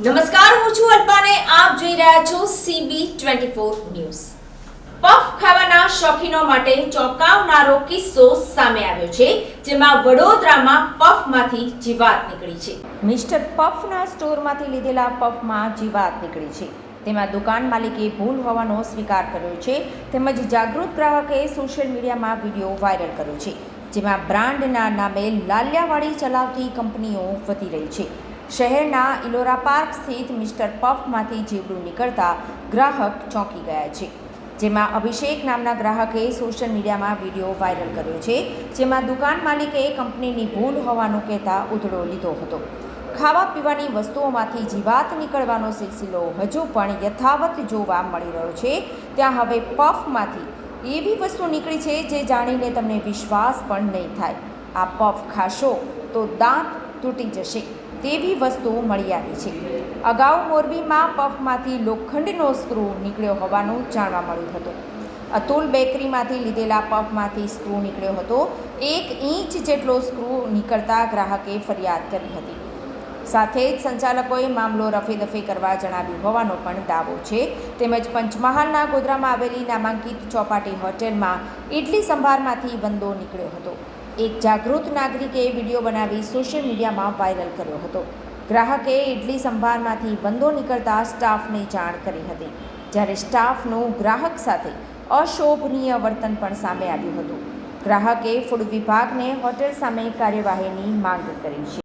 નમસ્કાર, હું છું અલ્પાને. આપ જોઈ રહ્યા છો CB twenty four news. Puff ખાવાના શોખીનો માટે ચોંકાવનારો કિસ્સો સામે આવ્યો છે, જેમાં વડોદરામાં પફમાંથી જીવાત નીકળી છે. મિસ્ટર પફના સ્ટોરમાંથી લીધેલા પફમાં જીવાત નીકળી છે. તેમાં દુકાન માલિકે ભૂલ હોવાનો સ્વીકાર કર્યો છે, તેમજ જાગૃત ગ્રાહકે સોશિયલ મીડિયામાં વીડિયો વાયરલ કર્યો છે, જેમાં બ્રાન્ડના નામે લાલિયાવાડી ચલાવતી કંપનીઓ વધી રહી છે. શહેરના ઇલોરા પાર્ક સ્થિત મિસ્ટર પફમાંથી જીવડું નીકળતા ગ્રાહક ચોંકી ગયા છે. જેમાં અભિષેક નામના ગ્રાહકે સોશિયલ મીડિયામાં વીડિયો વાયરલ કર્યો છે, જેમાં દુકાન માલિકે કંપનીની ભૂલ હોવાનું કહેતા ઉધડો લીધો હતો. ખાવા પીવાની વસ્તુઓમાંથી જીવાત નીકળવાનો સિલસિલો હજુ પણ યથાવત જોવા મળી રહ્યો છે. ત્યાં હવે પફમાંથી એવી વસ્તુ નીકળી છે જે જાણીને તમને વિશ્વાસ પણ નહીં થાય. આ પફ ખાશો તો દાંત તૂટી જશે. તેવી વસ્તુઓ મળી આવી છે. અગાઉ મોરબીમાં પફમાંથી લોખંડનો સ્ક્રૂ નીકળ્યો હોવાનું જાણવા મળ્યું હતું. અતુલ બેકરીમાંથી લીધેલા પફમાંથી સ્ક્રૂ નીકળ્યો હતો. એક ઇંચ જેટલો સ્ક્રૂ નીકળતા ગ્રાહકે ફરિયાદ કરી હતી. સાથે જ સંચાલકોએ મામલો રફેદફે કરવા જણાવ્યું હોવાનો પણ દાવો છે. તેમજ પંચમહાલના ગોધરામાં આવેલી નામાંકિત ચોપાટી હોટેલમાં ઇડલી સંભારમાંથી વંદો નીકળ્યો હતો. એક જાગૃત નાગરિકે વીડિયો બનાવી સોશિયલ મીડિયામાં વાયરલ કર્યો હતો. ગ્રાહકે ઇડલી સંભારમાંથી બંદો નીકળતા સ્ટાફને જાણ કરી હતી, જ્યારે સ્ટાફનું ગ્રાહક સાથે અશોભનીય વર્તન પણ સામે આવ્યું હતું. ગ્રાહકે ફૂડ વિભાગને હોટેલ સામે કાર્યવાહીની માંગ કરી છે.